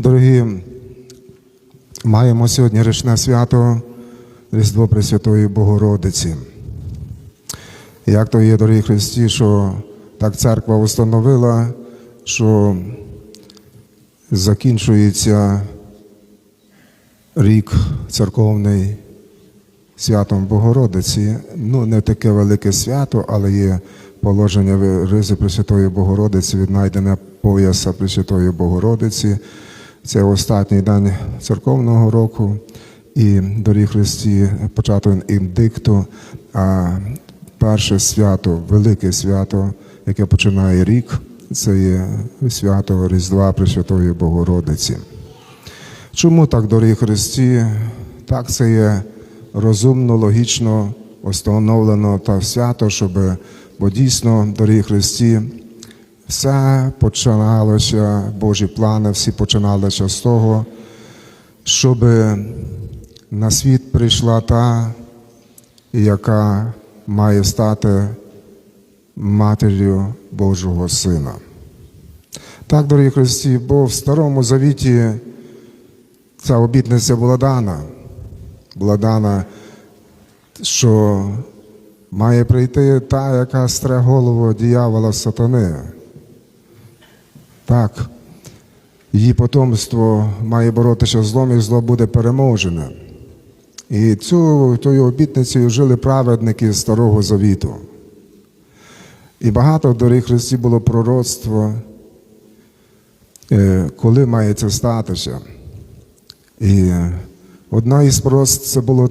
Дорогі, маємо сьогодні річне свято Різдво Пресвятої Богородиці. Як то є, дорогі Христі, що так церква установила, що закінчується рік церковний святом Богородиці. Ну, не таке велике свято, але є положення Ризи Пресвятої Богородиці, віднайдене пояса Пресвятої Богородиці. Це останній день церковного року. І дорогі Христі, початок індикту, а перше свято, велике свято, яке починає рік, це є свято Різдва Пресвятої Богородиці. Чому так, дорогі Христі? Так це є розумно, логічно установлено та свято, щоб, бо дійсно, дорогі Христі, все починалося, Божі плани, всі починалися з того, щоб на світ прийшла та, яка має стати матір'ю Божого Сина. Так, дорогі Христі, бо в Старому Завіті ця обітниця була дана. Була дана, що має прийти та, яка стре голову діявола сатани. Так, її потомство має боротися злом, і зло буде переможене. І цю обітницею жили праведники Старого Завіту. І багато в доріг Христі було пророцтво, е, коли має це статися. І одна із пророцтв це було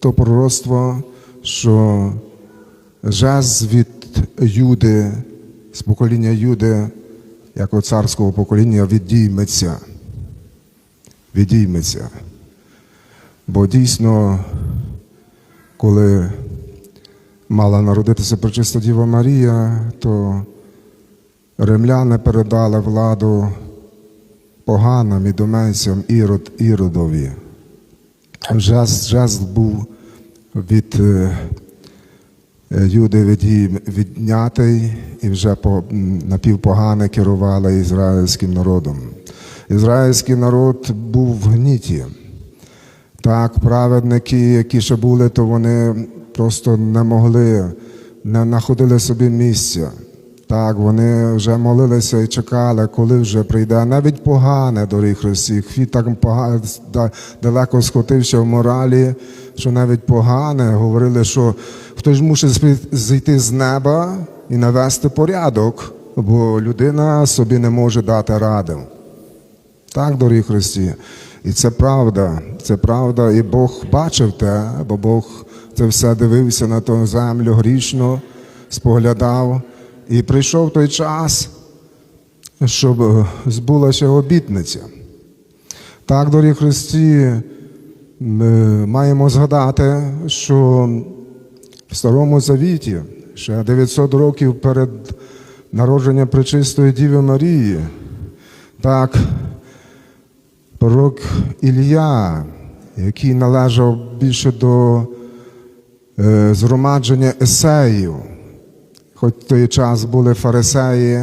то пророцтво, що жез від Юди, з покоління Юди, як от царського покоління, відійметься. Відійметься. Бо дійсно, коли мала народитися пречиста Діва Марія, то римляни передали владу поганим і доменцям Ірод Іродові. Жест, жест був від е, Юди відій- віднятий і вже по, напівпогане керували ізраїльським народом. Ізраїльський народ був в гніті. Так, праведники, які ще були, то вони просто не могли, не знаходили собі місця. Так, вони вже молилися і чекали, коли вже прийде. Навіть погане, дорогі Христі. Хвіт так далеко скотився в моралі, що навіть погане говорили, що хтось мусить зійти з неба і навести порядок, бо людина собі не може дати ради. Так, дорогі Христі. І це правда, це правда. І Бог бачив те, бо Бог це все дивився на ту землю грішно, споглядав. І прийшов той час, щоб збулася обітниця. Так, дорогі Христі, ми маємо згадати, що в Старому Завіті, ще 900 років перед народженням Пречистої Діви Марії, так, пророк Ілля, який належав більше до е, згромадження есеїв, хоч в той час були фарисеї,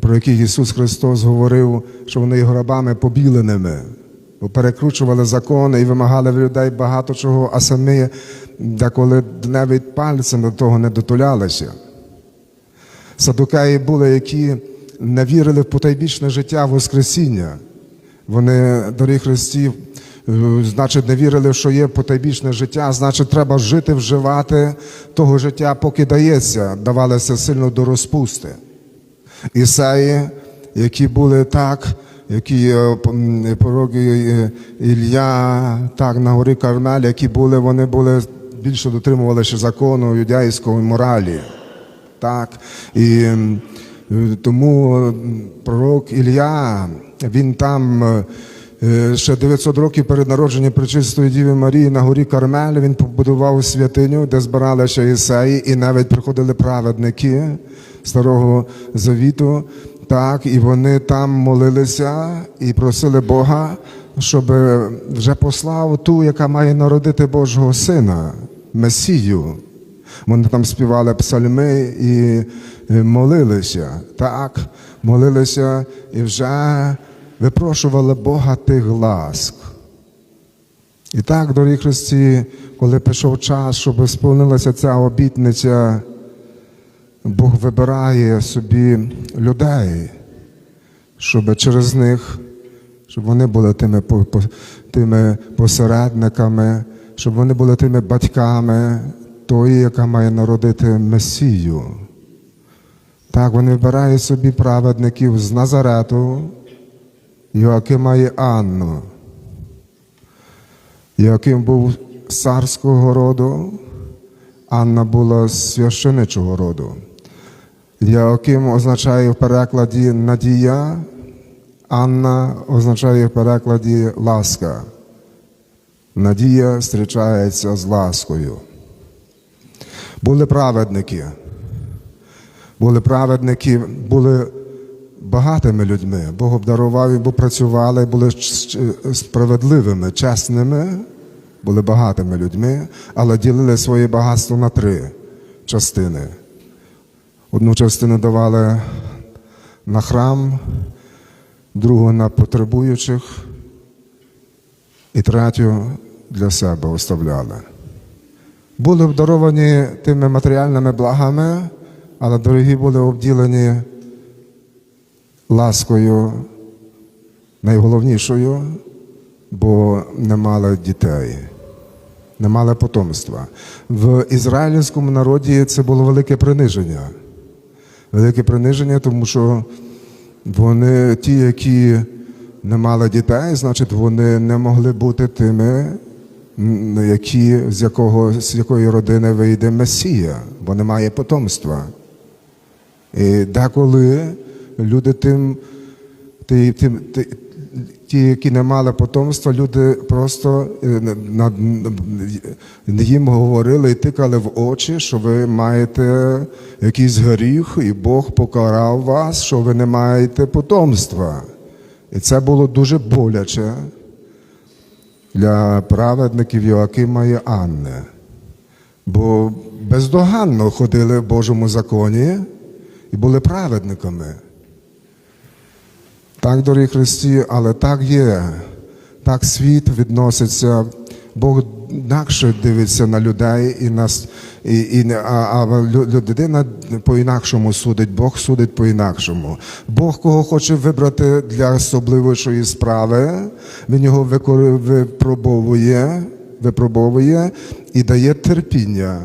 про яких Ісус Христос говорив, що вони є гробами побіленими, перекручували закони і вимагали в людей багато чого, а самі деколи навіть пальцем до того не дотулялися. Садукеї були, які не вірили в потайбічне життя Воскресіння. Вони, дорогі Христі, е, значить, не вірили, що є потайбічне життя, значить, треба жити, вживати того життя, поки дається, давалися сильно до розпусти. Ісаї, які були так, які е, пророки е, Ілля, так, на горі Кармель, які були, вони були більше дотримувалися закону юдейської моралі. Так. І е, тому пророк Ілля, він там ще 900 років перед народженням Пречистої Діви Марії на горі Кармель, він побудував святиню, де збиралися Ісеї, і навіть приходили праведники Старого Завіту. Так, і вони там молилися і просили Бога, щоб вже послав ту, яка має народити Божого Сина, Месію. Вони там співали псальми і е, молилися. Так, молилися і вже випрошували Бога тих ласк. І так, дорогі Христі, коли прийшов час, щоб сповнилася ця обітниця, Бог вибирає собі людей, щоб через них, щоб вони були тими, тими посередниками, щоб вони були тими батьками тої, яка має народити Месію. Так, вони вибирають собі праведників з Назарету, Йоакима і Анну. Йоаким був царського роду, Анна була священичого роду. Йоаким означає в перекладі надія, Анна означає в перекладі ласка. Надія зустрічається з ласкою. Були праведники. Були праведники, були багатими людьми. Бог обдарував бо працювали, були справедливими, чесними, були багатими людьми, але ділили своє багатство на три частини. Одну частину давали на храм, другу на потребуючих, і третю для себе оставляли. Були обдаровані тими матеріальними благами, але дорогі були обділені ласкою найголовнішою, бо не мали дітей, не мали потомства. В ізраїльському народі це було велике приниження. Велике приниження, тому що вони, ті, які не мали дітей, значить, вони не могли бути тими, які, з, якого, з якої родини вийде Месія, бо немає потомства. І деколи люди тим, тим, тим, ті, які не мали потомства, люди просто е, їм говорили і тикали в очі, що ви маєте якийсь гріх, і Бог покарав вас, що ви не маєте потомства. І це було дуже боляче для праведників Йоакима і Анни. Бо бездоганно ходили в Божому законі і були праведниками. Так, дорогі Христі, але так є. Так світ відноситься. Бог інакше дивиться на людей і нас, і, і, а, а людина по-інакшому судить, Бог судить по-інакшому. Бог кого хоче вибрати для особливішої справи, він його випробовує, випробовує і дає терпіння.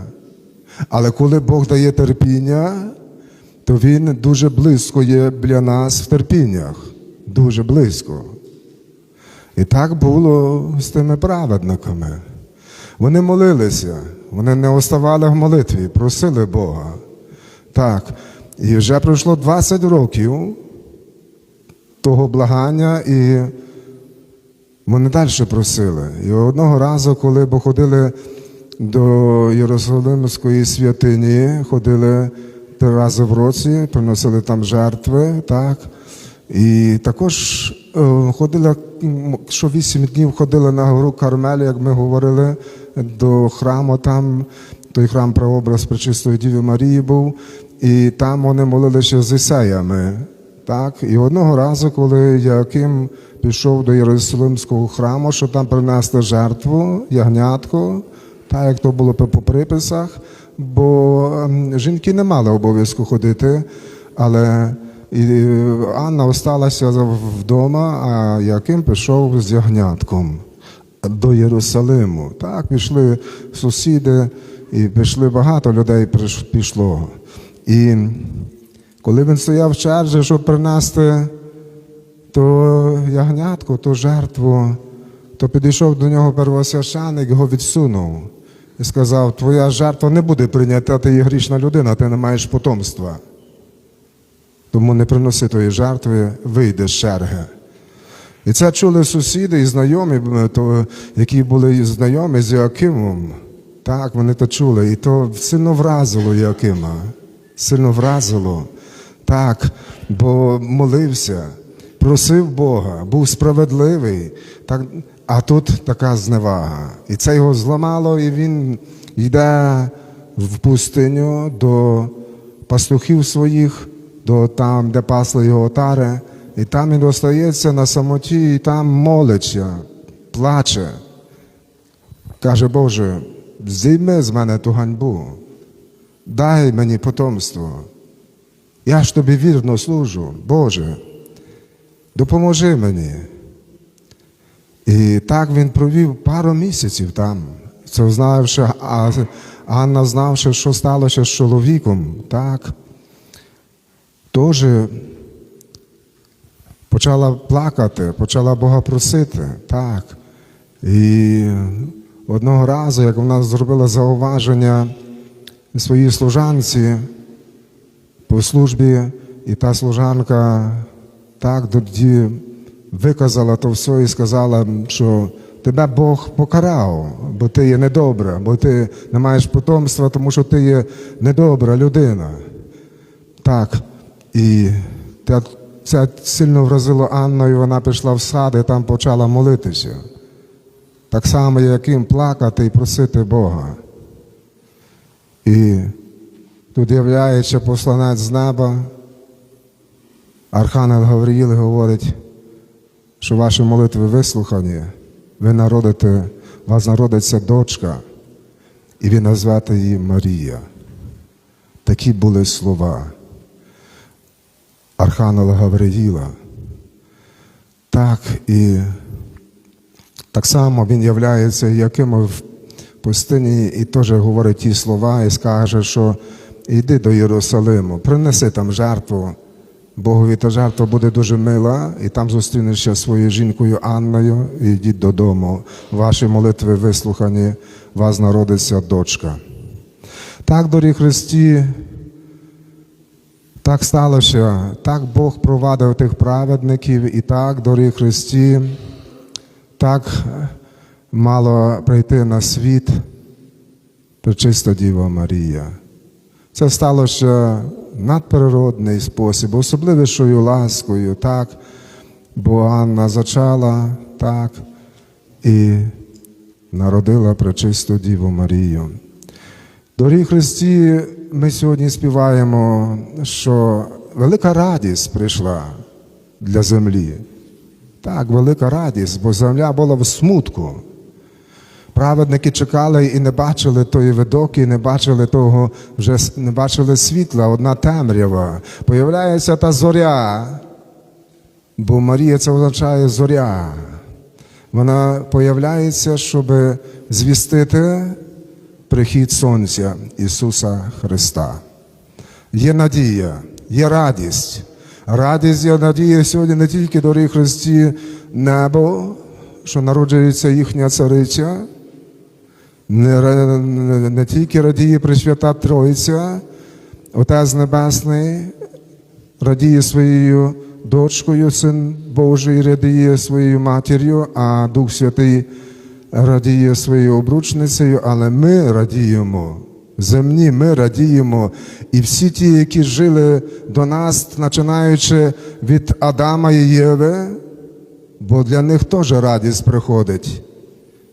Але коли Бог дає терпіння, то Він дуже близько є для нас в терпіннях. Дуже близько. І так було з тими праведниками. Вони молилися, вони не оставали в молитві, просили Бога. Так. І вже пройшло 20 років того благання, і вони далі просили. І одного разу, коли бо ходили до Єрусалимської святині, ходили три рази в році, приносили там жертви, так. І також е, ходили, м, що вісім днів ходили на гору Кармелі, як ми говорили, до храму там, той храм прообраз Пречистої Діви Марії був, і там вони молилися з Ісеями. Так, і одного разу, коли Яким пішов до Єрусалимського храму, щоб там принести жертву, ягнятку, так як то було по приписах, бо жінки не мали обов'язку ходити, але і е, Анна осталася вдома, а Яким пішов з ягнятком до Єрусалиму. Так, пішли сусіди, і пішли багато людей пішло. І коли він стояв в черзі, щоб принести то ягнятку, ту жертву, то підійшов до нього первосвященик, його відсунув і сказав: Твоя жертва не буде прийнята, ти є грішна людина, ти не маєш потомства. Тому не приноси тої жертви, вийди з черги. І це чули сусіди і знайомі, е, то, які були знайомі з Йоакимом. Так, вони то чули. І то сильно вразило Йоакима. Сильно вразило. Так, бо молився, просив Бога, був справедливий. Так, а тут така зневага. І це його зламало, і він йде в пустиню до пастухів своїх, до там, де пасли його отари, І там він остається на самоті, і там молиться, плаче. Каже, Боже, зійми з мене ту ганьбу, дай мені потомство. Я ж тобі вірно служу, Боже, допоможи мені. І так він провів пару місяців там. Це знавши, а Анна, знавши, що сталося з чоловіком, так, теж почала плакати, почала Бога просити. Так. І одного разу, як вона зробила зауваження своїй служанці по службі, і та служанка так тоді виказала то все і сказала, що тебе Бог покарав, бо ти є недобра, бо ти не маєш потомства, тому що ти є недобра людина. Так. І це сильно вразило Анну, і вона пішла в сад і там почала молитися. Так само, як їм плакати і просити Бога. І тут являється посланець з неба, Архангел Гавриїл говорить, що ваші молитви вислухані, ви народите, вас народиться дочка, і ви назвете її Марія. Такі були слова Архангела Гавриїла. Так і так само він являється яким в пустині і теж говорить ті слова і скаже, що йди до Єрусалиму, принеси там жертву. Богові та жертва буде дуже мила, і там зустрінешся своєю жінкою Анною, і йдіть додому. Ваші молитви вислухані, вас народиться дочка. Так, дорі Христі, так сталося, так Бог провадив тих праведників, і так, дорі Христі, так мало прийти на світ пречиста Діва Марія. Це сталося надприродний спосіб, особливішою ласкою, так, бо Анна зачала, так, і народила пречисту Діву Марію. Дорогі Христі, ми сьогодні співаємо, що велика радість прийшла для землі. Так, велика радість, бо земля була в смутку. Праведники чекали і не бачили тої видоки, не бачили того, вже не бачили світла, одна темрява. Появляється та зоря, бо Марія це означає зоря. Вона появляється, щоб звістити прихід Сонця Ісуса Христа. Є надія, є радість. Радість і надія сьогодні не тільки дорогі Христі небо, що народжується їхня цариця, не, не, не тільки радіє Пресвята Тройця, Отець Небесний радіє своєю дочкою, Син Божий радіє своєю матір'ю, а Дух Святий радіє своєю обручницею, але ми радіємо. Земні ми радіємо, і всі ті, які жили до нас, починаючи від Адама і Єви, бо для них теж радість приходить,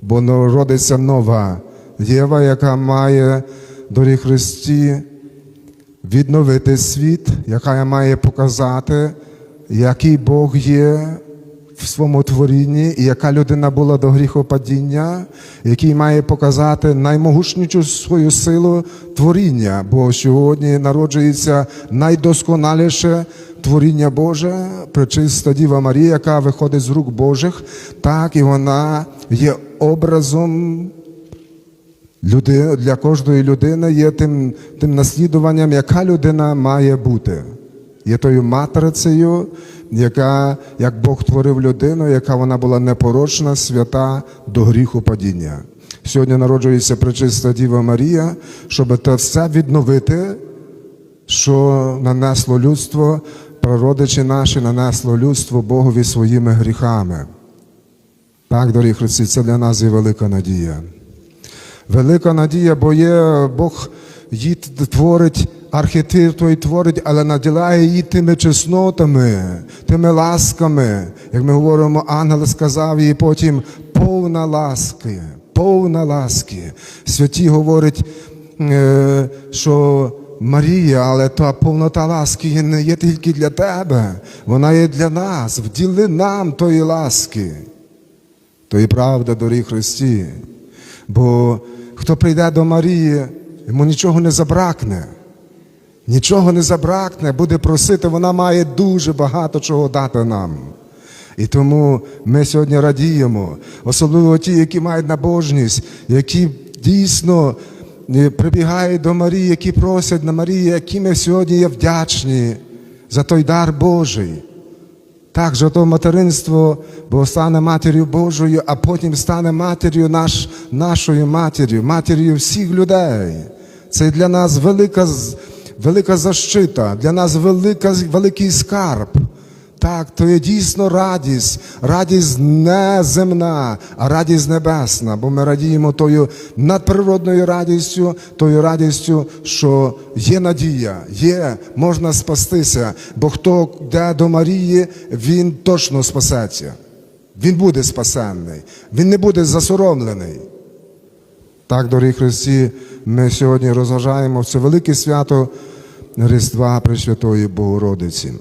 бо народиться нова Єва, яка має дорі Христі відновити світ, яка має показати, який Бог є в своєму творінні, і яка людина була до гріхопадіння, який має показати наймогутнішу свою силу творіння, бо сьогодні народжується найдосконаліше творіння Боже, пречиста Діва Марія, яка виходить з рук Божих, так і вона є образом для кожної людини є тим, тим наслідуванням, яка людина має бути. Є тою матрицею, яка, як Бог творив людину, яка вона була непорочна, свята до гріху падіння. Сьогодні народжується пречиста Діва Марія, щоб це все відновити, що нанесло людство, прародичі наші нанесло людство Богові своїми гріхами. Так, дорогі Христі, це для нас є велика надія. Велика надія, бо є Бог її творить, архетип той творить, але наділяє її тими чеснотами, тими ласками. Як ми говоримо, ангел сказав їй потім повна ласки, повна ласки. Святі говорять, е, що Марія, але та повнота ласки не є тільки для тебе, вона є для нас. Вділи нам тої ласки. То і правда, дорогі Христі. Бо хто прийде до Марії, йому нічого не забракне. Нічого не забракне, буде просити, вона має дуже багато чого дати нам. І тому ми сьогодні радіємо, особливо ті, які мають набожність, які дійсно е, прибігають до Марії, які просять на Марії, які ми сьогодні є вдячні за той дар Божий. Так, же то материнство, бо стане матір'ю Божою, а потім стане матір'ю наш, нашою матір'ю, матір'ю всіх людей. Це для нас велика, велика защита, для нас велика, великий скарб. Так, то є дійсно радість, радість не земна, а радість небесна, бо ми радіємо тою надприродною радістю, тою радістю, що є надія, є, можна спастися, бо хто йде до Марії, він точно спасеться. Він буде спасенний, він не буде засоромлений. Так, дорогі Христі, ми сьогодні розважаємо це велике свято Різдва Пресвятої Богородиці.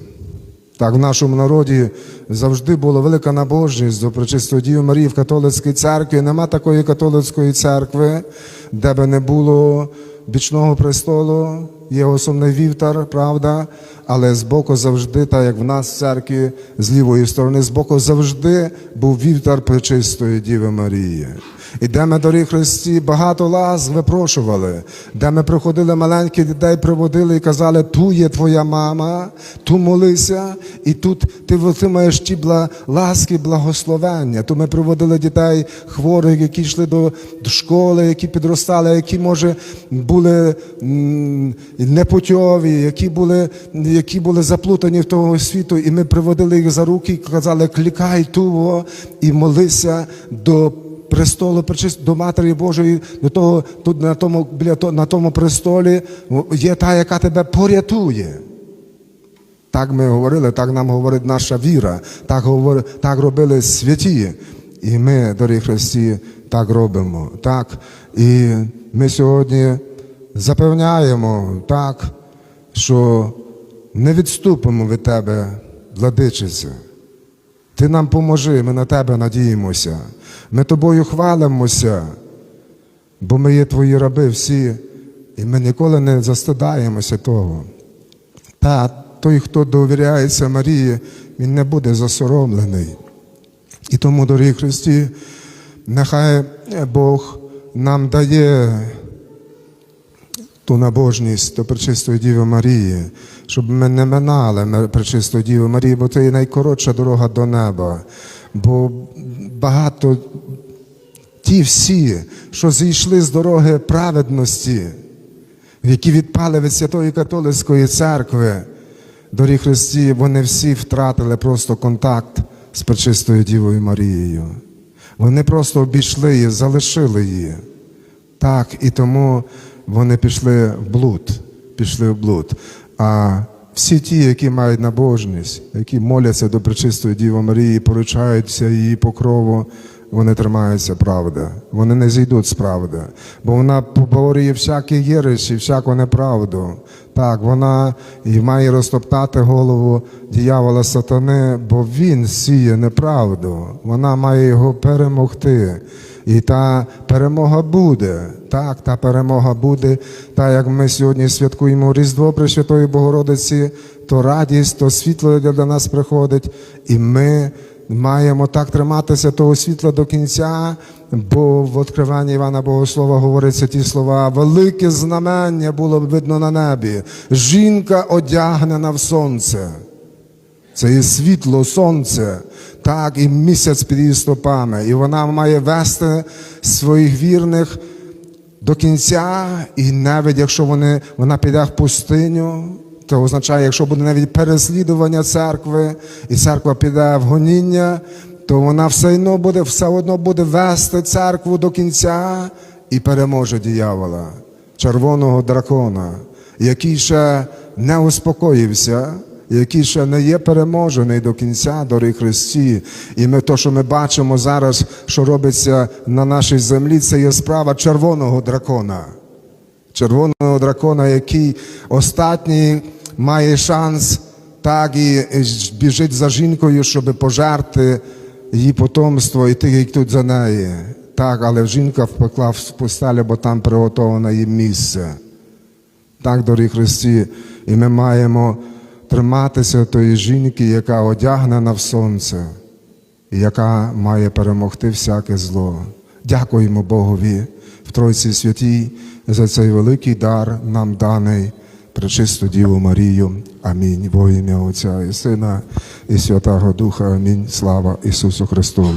Так, в нашому народі завжди була велика набожність до Пречистої Діви Марії в католицькій церкві. Нема такої католицької церкви, де би не було бічного престолу, є основний вівтар, правда, але збоку завжди, так як в нас в церкві, з лівої сторони, збоку завжди був вівтар Пречистої Діви Марії. І де ми, дорогі Христі, багато лас випрошували, де ми приходили маленьких дітей, приводили і казали, ту є твоя мама, ту молися, і тут ти отримаєш ті бла, ласки, благословення. То ми приводили дітей хворих, які йшли до, школи, які підростали, які, може, були непутьові, які були, які були заплутані в того світу, і ми приводили їх за руки і казали, клікай туго і молися до престолу причист до Матері Божої, до того, тут на тому, біля на тому престолі є та, яка тебе порятує. Так ми говорили, так нам говорить наша віра, так, говор, так робили святі. І ми, дорогі Христі, так робимо. Так. І ми сьогодні запевняємо, так, що не відступимо від тебе, владичице. Ти нам поможи, ми на тебе надіємося. Ми тобою хвалимося, бо ми є твої раби всі, і ми ніколи не застидаємося того. Та той, хто довіряється Марії, він не буде засоромлений. І тому, дорогі Христі, нехай Бог нам дає ту набожність до Пречистої Діви Марії, щоб ми не минали Пречистої Діви Марії, бо це є найкоротша дорога до неба. Бо багато ті всі, що зійшли з дороги праведності, які відпали від Святої Католицької церкви, дорогі Христі, вони всі втратили просто контакт з Пречистою Дівою Марією. Вони просто обійшли її, залишили її. Так, і тому вони пішли в блуд, пішли в блуд. А всі ті, які мають набожність, які моляться до Пречистої Діви Марії, поручаються її покрову, вони тримаються правди. Вони не зійдуть з правди. Бо вона поборює всякі єресі, всяку неправду. Так, вона і має розтоптати голову діявола сатани, бо він сіє неправду. Вона має його перемогти. І та перемога буде. Так, та перемога буде. Так як ми сьогодні святкуємо Різдво Пресвятої Богородиці, то радість, то світло для нас приходить, і ми маємо так триматися того світла до кінця, бо в відкриванні Івана Богослова говориться ті слова: велике знамення було б видно на небі. Жінка одягнена в сонце. Це є світло, сонце, так, і місяць під її стопами. І вона має вести своїх вірних до кінця, і навіть якщо вони, вона піде в пустиню, це означає, якщо буде навіть переслідування церкви, і церква піде в гоніння, то вона все одно буде, все одно буде вести церкву до кінця і переможе диявола, червоного дракона, який ще не успокоївся, який ще не є переможений до кінця, дорогі Христі. І ми то, що ми бачимо зараз, що робиться на нашій землі, це є справа червоного дракона. червоного дракона, який останній має шанс, так і біжить за жінкою, щоб пожерти її потомство і тих, які тут за неї. Так, але жінка впекла в пустелі, бо там приготоване їм місце. Так, дорогі Христі, і ми маємо триматися тої жінки, яка одягнена в сонце, і яка має перемогти всяке зло. Дякуємо Богові в Тройці Святій за цей великий дар нам даний. Пречисту Діву Марію. Амінь. Во ім'я Отця і Сина і Святого Духа. Амінь. Слава Ісусу Христу.